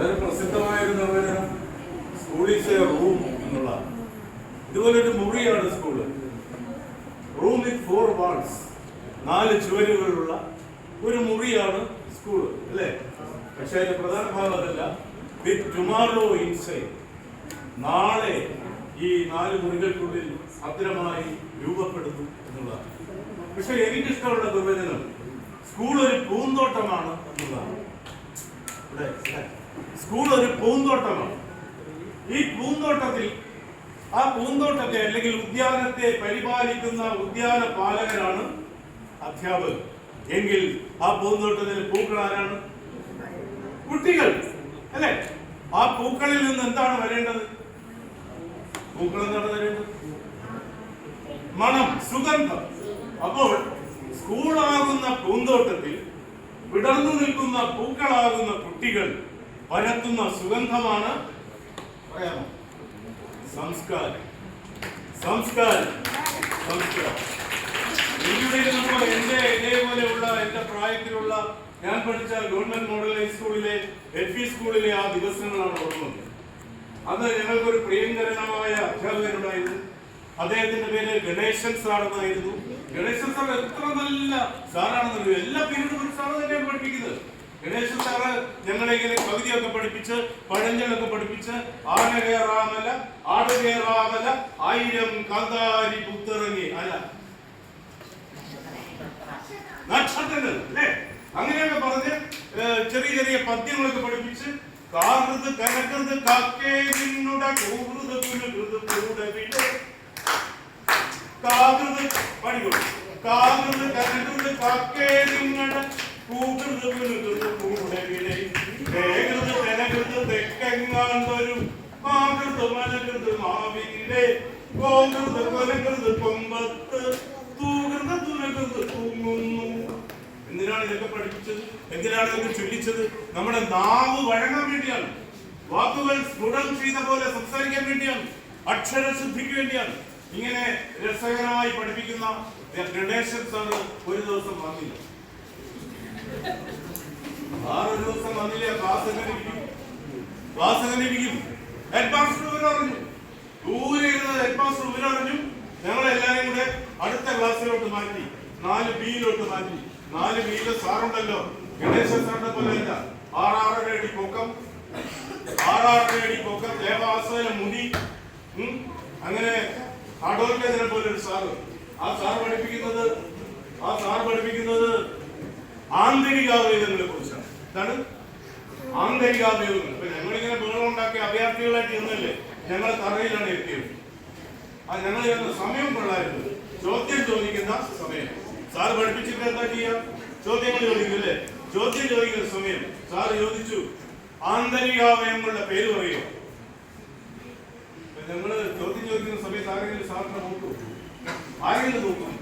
വളരെ പ്രസിദ്ധമായ ഒരു നിർവചനം സ്കൂൾ ഈസ് എ റൂം എന്നുള്ളതാണ്. ഇതുപോലൊരു മുറിയാണ് school. Room with four walls നാല് ചുവരുകളുള്ള ഒരു മുറിയാണ് സ്കൂൾ അല്ലേ? പക്ഷെ അതിന്റെ പ്രധാന ഭാഗം അതല്ല. വിത്ത് ടുമാറോ ഇൻസൈഡ് നാളെ ഈ നാല് മുറികൾക്കുള്ളിൽ ഭദ്രമായി രൂപപ്പെടുന്നു എന്നുള്ളതാണ്. പക്ഷെ എനിക്കിഷ്ടമുള്ള നിർവചനം സ്കൂൾ ഒരു പൂന്തോട്ടമാണ് എന്നുള്ളതാണ്. ഇവിടെ സ്കൂൾ ഒരു പൂന്തോട്ടമാണ്. ഈ പൂന്തോട്ടത്തിൽ ആ പൂന്തോട്ടത്തെ അല്ലെങ്കിൽ ഉദ്യാനത്തെ പരിപാലിക്കുന്ന ഉദ്യാന പാലകരാണ് അധ്യാപകർ. എങ്കിൽ ആ പൂന്തോട്ടത്തിൽ പൂക്കൾ ആരാണ്? കുട്ടികൾ. അല്ലെ? ആ പൂക്കളിൽ നിന്ന് എന്താണ് വരേണ്ടത്? പൂക്കൾ എന്താണ് വരേണ്ടത് മണം സുഗന്ധം. അപ്പോൾ സ്കൂളാകുന്ന പൂന്തോട്ടത്തിൽ വിടർന്നു നിൽക്കുന്ന പൂക്കളാകുന്ന കുട്ടികൾ പരത്തുന്ന സുഗന്ധമാണ് പറയാമോ സംസ്കാരം. സംസ്കാരം. സംസ്കാരം. ഇതേപോലെയുള്ള എന്റെ പ്രായത്തിലുള്ള ഞാൻ പഠിച്ച ഗവൺമെന്റ് മോഡൽ ഹൈസ്കൂളിലെ എഫ് ഇ സ്കൂളിലെ ആ ദിവസങ്ങളാണ് ഓർമ്മത് അന്ന് ഞങ്ങൾക്കൊരു പ്രിയങ്കരനായ അധ്യാപകനുണ്ടായിരുന്നു. അദ്ദേഹത്തിന്റെ പേര് ഗണേശൻ സാർ എന്നായിരുന്നു ഗണേശൻ സാർ എത്ര നല്ല സാറാണെന്നറിയോ? എല്ലാ പേരും ഒരു സാറ് തന്നെയാണ് പഠിപ്പിക്കുന്നത്. ഗണേശൻ സാറ് ഞങ്ങളെ ഇങ്ങനെ കവിതയൊക്കെ പഠിപ്പിച്ച് പഴഞ്ചൊല്ലൊക്കെ പഠിപ്പിച്ച് ആന കയറാമല ആട് കയറാമല ആയിരം കാന്താരി പുത്തിറങ്ങി. അല്ല. നക്ഷത്രങ്ങൾ അല്ലേ? അങ്ങനെയൊക്കെ പറഞ്ഞ് ചെറിയ ചെറിയ പദ്യങ്ങളൊക്കെ പഠിപ്പിച്ച് കാർന്നത് കനക്കത് കാക്കേ നിന്നുട കൂറുത് പുലുകൃത് കൂടവിടെ കാകൃത് പണികൊള്ളു കാകൃത് കനകൃത് കാക്കേ നിങ്ങളുടെ കൂകൃത് പുലുകൃത് വരും മാകൃത് മലകൃത് മാവിന്റെ കോകൃത് കൊലകൃത് കൊമ്പത്ത് തൂകൃത് തുലകൃത് തൂങ്ങുന്നു. എന്തിനാണ് ഇതൊക്കെ പഠിപ്പിച്ചത്? എന്തിനാണ് ഇതൊക്കെ ചൊല്ലിച്ചത്? നമ്മുടെ നാവ് വഴങ്ങാൻ വേണ്ടിയാണ്. വാക്കുകൾ സ്ഫുടം ചെയ്ത പോലെ സംസാരിക്കാൻ വേണ്ടിയാണ്. അക്ഷരശുദ്ധിക്ക് വേണ്ടിയാണ്. ഇങ്ങനെ രസകരമായി പഠിപ്പിക്കുന്ന ഗണേശൻസ് ആണ് ഒരു ദിവസം വന്നില്ല. ആറൊരു ദിവസം വന്നില്ല ക്ലാസ് എങ്ങനെ ക്ലാസ് എങ്ങനെ ഇരിക്കും ഹെഡ് മാസ്റ്റർ വിവരം അറിഞ്ഞു ദൂരെ ഇരുന്ന ഹെഡ് മാസ്റ്റർ വിവരം അറിഞ്ഞു ഞങ്ങളെല്ലാരും കൂടെ അടുത്ത ക്ലാസ്സിലോട്ട് മാറ്റി നാല് ബിയിലോട്ട് മാറ്റി. നാല് ബിയിലെ സാറുണ്ടല്ലോ ഗണേശൻ സാറിന്റെ പോലെ അല്ല. ആറാറര അടി പൊക്കം. ആറാറര അടി പൊക്കം ദേവാസന ഉം, അങ്ങനെ അടോർക്കേതിനെ പോലെ ഒരു സാറ് ആ സാർ പഠിപ്പിക്കുന്നത് ആ സാർ പഠിപ്പിക്കുന്നത് ആന്തരികാവയവങ്ങളെ കുറിച്ചാണ്. എന്താണ്? ആന്തരികാവയവങ്ങൾ ഇപ്പൊ ഞങ്ങളിങ്ങനെ ബഹളം ഉണ്ടാക്കി അഭയാർത്ഥികളായിട്ട് ഇരുന്നല്ലേ ഞങ്ങൾ തറയിലാണ് എത്തിയത്. ആ ഞങ്ങൾ സമയം കൊള്ളായിരുന്നു. ചോദ്യം ചോദിക്കുന്ന സമയം. സാർ പഠിപ്പിച്ചിട്ട് എന്താ ചെയ്യാ? ചോദ്യങ്ങൾ ചോദിക്കും അല്ലേ ചോദ്യം ചോദിക്കുന്ന സമയം. സാർ ചോദിച്ചു ആന്തരികാവയവങ്ങളുടെ പേര് പറയോ ഞങ്ങൾ ചോദ്യം ചോദിക്കുന്ന സമയത്ത് ആരെങ്കിലും സാറിനെ നോക്കൂ? ആരെങ്കിലും നോക്കും?